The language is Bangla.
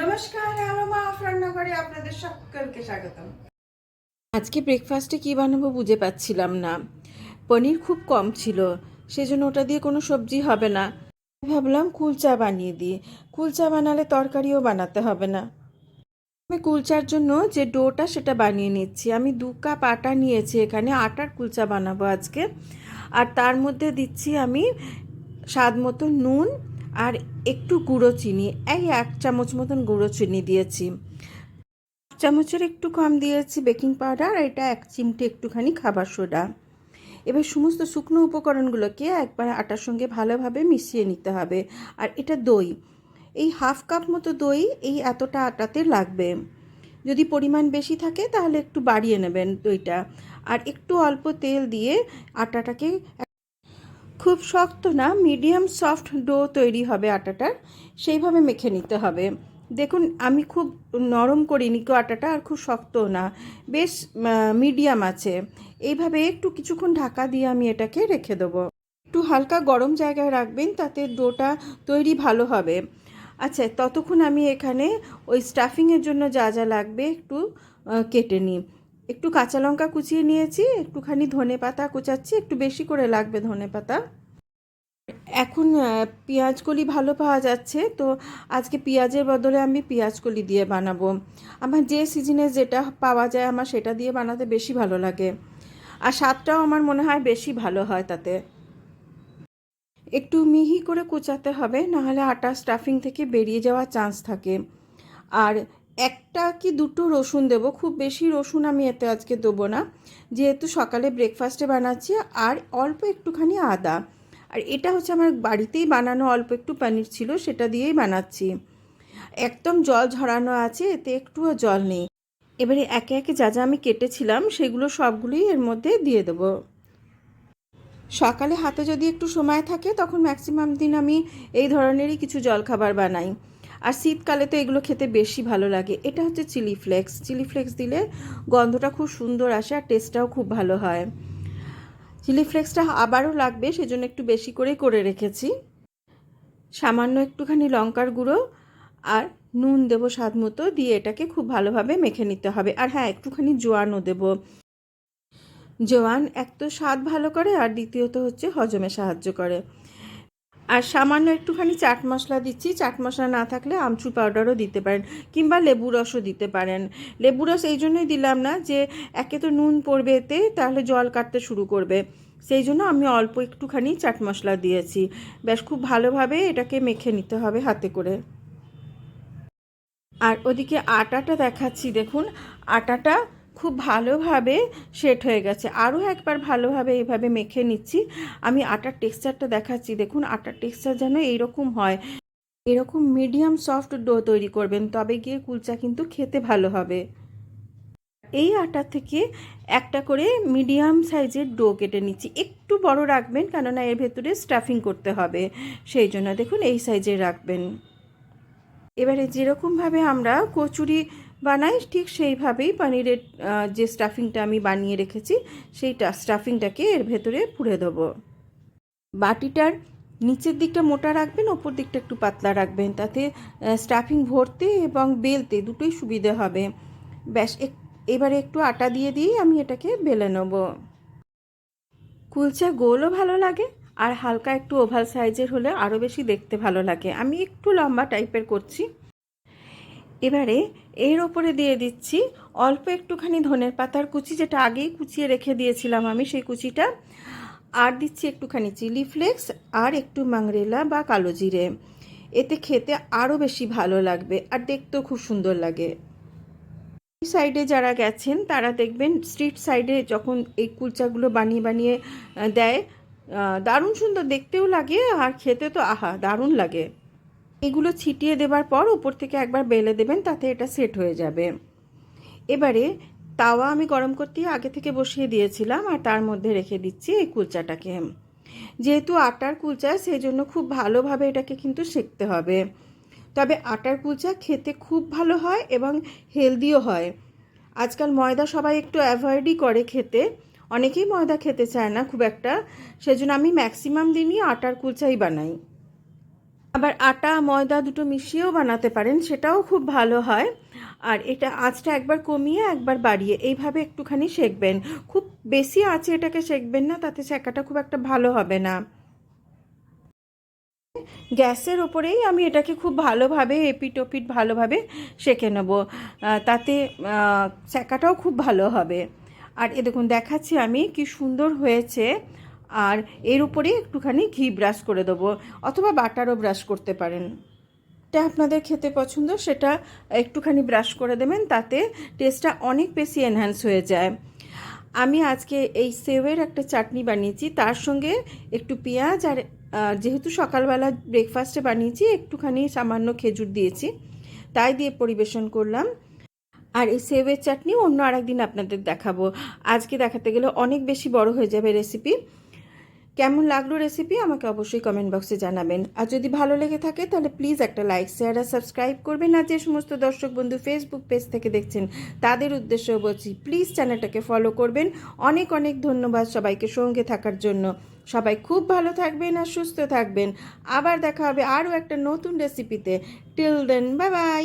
নমস্কার আমার মা রান্নাঘরে আপনাদের সকলকে স্বাগতম। আজকে ব্রেকফাস্টে কী বানাবো বুঝে পাচ্ছিলাম না। পনির খুব কম ছিল, সেজন্য ওটা দিয়ে কোনো সবজি হবে না। ভাবলাম কুলচা বানিয়ে দিই কুলচা বানালে তরকারিও বানাতে হবে না। আমি কুলচার জন্য যে ডোটা সেটা বানিয়ে নিচ্ছি। আমি দু কাপ আটা নিয়েছি এখানে, আটার কুলচা বানাবো আজকে। আর তার মধ্যে দিচ্ছি আমি স্বাদ মতো নুন আর একটু গুঁড়ো চিনি, এই এক চামচ মতন গুঁড়ো চিনি দিয়েছি। চামচের একটু কম দিয়েছি বেকিং পাউডার, আর এটা এক চিমটে একটুখানি খাবার সোডা। এবার সমস্ত শুকনো উপকরণগুলোকে একবার আটার সঙ্গে ভালোভাবে মিশিয়ে নিতে হবে। আর এটা দই, এই হাফ কাপ মতো দই এই এতটা আটাতে লাগবে। যদি পরিমাণ বেশি থাকে তাহলে একটু বাড়িয়ে নেবেন দইটা। আর একটু অল্প তেল দিয়ে আটাটাকে খুব শক্ত না মিডিয়াম সফট ডো তৈরি হবে আটাটার। সেইভাবে মেখে নিতে হবে। দেখুন, আমি খুব নরম করিনি কেউ আটাটা, আর খুব শক্তও না। বেশ মিডিয়াম আছে। এইভাবে একটু কিছুক্ষণ ঢাকা দিয়ে আমি এটাকে রেখে দেবো। একটু হালকা গরম জায়গায় রাখবেন, তাতে ডোটা তৈরি ভালো হবে। আচ্ছা ততক্ষণ আমি এখানে ওই স্টাফিংয়ের জন্য যা যা লাগবে একটু কেটে নিই। একটু কাঁচা লঙ্কা কুচিয়ে নিয়েছি, একটুখানি ধনে পাতা কুচাচ্ছি, একটু বেশি করে লাগবে ধনে পাতা। এখন পেঁয়াজকলি ভালো পাওয়া যাচ্ছে, তো আজকে পেঁয়াজের বদলে আমি পেঁয়াজকলি দিয়ে বানাবো। আমার যে সিজনে যেটা পাওয়া যায় আমার সেটা দিয়ে বানাতে বেশি ভালো লাগে। আর স্বাদটাও আমার মনে হয় বেশি ভালো হয় তাতে। একটু মিহি করে কুচাতে হবে, নাহলে আটা স্টাফিং থেকে বেরিয়ে যাওয়ার চান্স থাকে। আর একটা কি দুটো রসুন দেবো, খুব বেশি রসুন আমি এতে আজকে দেবো না। যেহেতু সকালে ব্রেকফাস্টে বানাচ্ছি, আর অল্প একটুখানি আদা। আর এটা হচ্ছে আমার বাড়িতেই বানানো অল্প একটু পনির ছিল, সেটা দিয়েই বানাচ্ছি। একদম জল ঝরানো আছে, এতে একটুও জল নেই। এবারে একে একে যা যা আমি কেটেছিলাম, সেগুলো সবগুলোই এর মধ্যে দিয়ে দেবো। সকালে হাতে যদি একটু সময় থাকে, তখন ম্যাক্সিমাম দিন আমি এই ধরনেরই কিছু জলখাবার বানাই। আর শীতকালে তো এগুলো খেতে বেশি ভালো লাগে। এটা হচ্ছে চিলি ফ্লেক্স। চিলি ফ্লেক্স দিলে গন্ধটা খুব সুন্দর আসে আর টেস্টটাও খুব ভালো হয়। চিলি ফ্লেক্সটা আবারও লাগবে, সেজন্য একটু বেশি করে করে রেখেছি। সামান্য একটুখানি লঙ্কার গুঁড়ো আর নুন দেবো স্বাদ মতো দিয়ে এটাকে খুব ভালোভাবে মেখে নিতে হবে। আর হ্যাঁ একটুখানি জোয়ানও দেবো। জোয়ান এক তো স্বাদ ভালো করে আর দ্বিতীয়ত হচ্ছে হজমে সাহায্য করে। আর সামান্য একটুখানি চাট মশলা দিচ্ছি। চাট মশলা না থাকলে আমচুর পাউডারও দিতে পারেন কিংবা লেবু রসও দিতে পারেন। লেবু রস এই জন্যই দিলাম না যে, একে তো নুন পড়বে এতে, তাহলে জল কাটতে শুরু করবে। সেই জন্য আমি অল্প একটুখানি চাট মশলা দিয়েছি। বেশ, খুব ভালোভাবে এটাকে মেখে নিতে হবে হাতে করে। আর ওদিকে আটাটা দেখাচ্ছি, দেখুন। আটাটা খুব ভালোভাবে সেট হয়ে গেছে। আরও একবার ভালোভাবে এইভাবে মেখে নিচ্ছি। আমি আটার টেক্সচারটা দেখাচ্ছি। দেখুন, আটার টেক্সচার যেন এইরকম হয়। এরকম মিডিয়াম সফট ডো তৈরি করবেন, তবে গিয়ে কুলচা কিন্তু খেতে ভালো হবে। এই আটা থেকে একটা করে মিডিয়াম সাইজের ডো কেটে নিচ্ছি। একটু বড় রাখবেন, কেননা এর ভেতরে স্টাফিং করতে হবে। সেই জন্য দেখুন, এই সাইজের রাখবেন। এবারে যেরকমভাবে আমরা কচুরি বানাই, ঠিক সেইভাবেই পনিরের যে স্টাফিংটা আমি বানিয়ে রেখেছি, সেইটা স্টাফিংটাকে এর ভেতরে পুড়ে দেবো। বাটিটার নিচের দিকটা মোটা রাখবেন, ওপর দিকটা একটু পাতলা রাখবেন। তাতে স্টাফিং ভরতে এবং বেলতে দুটোই সুবিধে হবে। ব্যাস এবারে একটু আটা দিয়ে দিয়ে আমি এটাকে বেলে নেব। কুলচা গোলও ভালো লাগে, আর হালকা একটু ওভাল সাইজের হলে আরও বেশি দেখতে ভালো লাগে। আমি একটু লম্বা টাইপের করছি। এবারে এর ওপরে দিয়ে দিচ্ছি অল্প একটুখানি ধনের পাতার কুচি, যেটা আগেই কুচিয়ে রেখে দিয়েছিলাম আমি সেই কুচিটা। আর দিচ্ছি একটুখানি চিলি ফ্লেক্স আর একটু মাংরেলা বা কালো জিরে। এতে খেতে আরও বেশি ভালো লাগবে আর দেখতেও খুব সুন্দর লাগে। সাইডে যারা গেছেন, তারা দেখবেন স্ট্রিট সাইডে যখন এই কুলচাগুলো বানিয়ে বানিয়ে দেয় দারুণ সুন্দর দেখতেও লাগে আর খেতে তো আহা, দারুণ লাগে। এগুলো ছিটিয়ে দেবার পর উপর থেকে একবার বেলে দেবেন, তাতে এটা সেট হয়ে যাবে। এবারে তাওয়া আমি গরম করতে আগে থেকে বসিয়ে দিয়েছিলাম আর তার মধ্যে রেখে দিচ্ছি এই কুলচাটাকে। যেহেতু আটার কুলচা সেই জন্য খুব ভালোভাবে এটাকে কিন্তু সেঁকতে হবে। তবে আটার কুলচা খেতে খুব ভালো হয় এবং হেলদিও হয়। আজকাল ময়দা সবাই একটু অ্যাভয়েডই করে খেতে। অনেকেই ময়দা খেতে চায় না খুব একটা। সেজন্য আমি ম্যাক্সিমাম দিনই আটার কুলচাই বানাই। আবার আটা, ময়দা দুটো মিশিয়েও বানাতে পারেন, সেটাও খুব ভালো হয়। আর এটা আঁচটা একবার কমিয়ে একবার বাড়িয়ে এইভাবে একটুখানি সেঁকবেন। খুব বেশি আঁচে এটাকে সেঁকবেন না, তাতে সেঁকাটা খুব একটা ভালো হবে না। গ্যাসের ওপরেই আমি এটাকে খুব ভালোভাবে এপিট ওপিট ভালোভাবে সেঁকে নেব। তাতে সেঁকাটাও খুব ভালো হবে। আর এ দেখুন, দেখাচ্ছি আমি কি সুন্দর হয়েছে। আর এর উপরে একটুখানি ঘি ব্রাশ করে দেবো, অথবা বাটারও ব্রাশ করতে পারেন। এটা আপনাদের খেতে পছন্দ, সেটা একটুখানি ব্রাশ করে দেবেন, তাতে টেস্টটা অনেক বেশি এনহ্যান্স হয়ে যায়। আমি আজকে এই সেওয়ের একটা চাটনি বানিয়েছি, তার সঙ্গে একটু পেঁয়াজ আর যেহেতু সকালবেলা ব্রেকফাস্টে বানিয়েছি, একটুখানি সামান্য খেজুর দিয়েছি, তাই দিয়ে পরিবেশন করলাম। আর এই সেওয়ের চাটনি অন্য আরেকদিন আপনাদের দেখাবো। আজকে দেখাতে গেলে অনেক বেশি বড় হয়ে যাবে রেসিপি কেমন লাগল রেসিপি আমাকে অবশ্যই কমেন্ট বক্সে জানাবেন। আর যদি ভালো লেগে থাকে তাহলে প্লিজ একটা লাইক শেয়ার আর সাবস্ক্রাইব করবেন। আর যে সমস্ত দর্শক বন্ধু ফেসবুক পেজ থেকে দেখছেন, তাদের উদ্দেশ্যেও বলছি প্লিজ চ্যানেলটাকে ফলো করবেন। অনেক অনেক ধন্যবাদ সবাইকে সঙ্গে থাকার জন্য। সবাই খুব ভালো থাকবেন আর সুস্থ থাকবেন। আবার দেখা হবে আরও একটা নতুন রেসিপিতে টিল দেন বাই বাই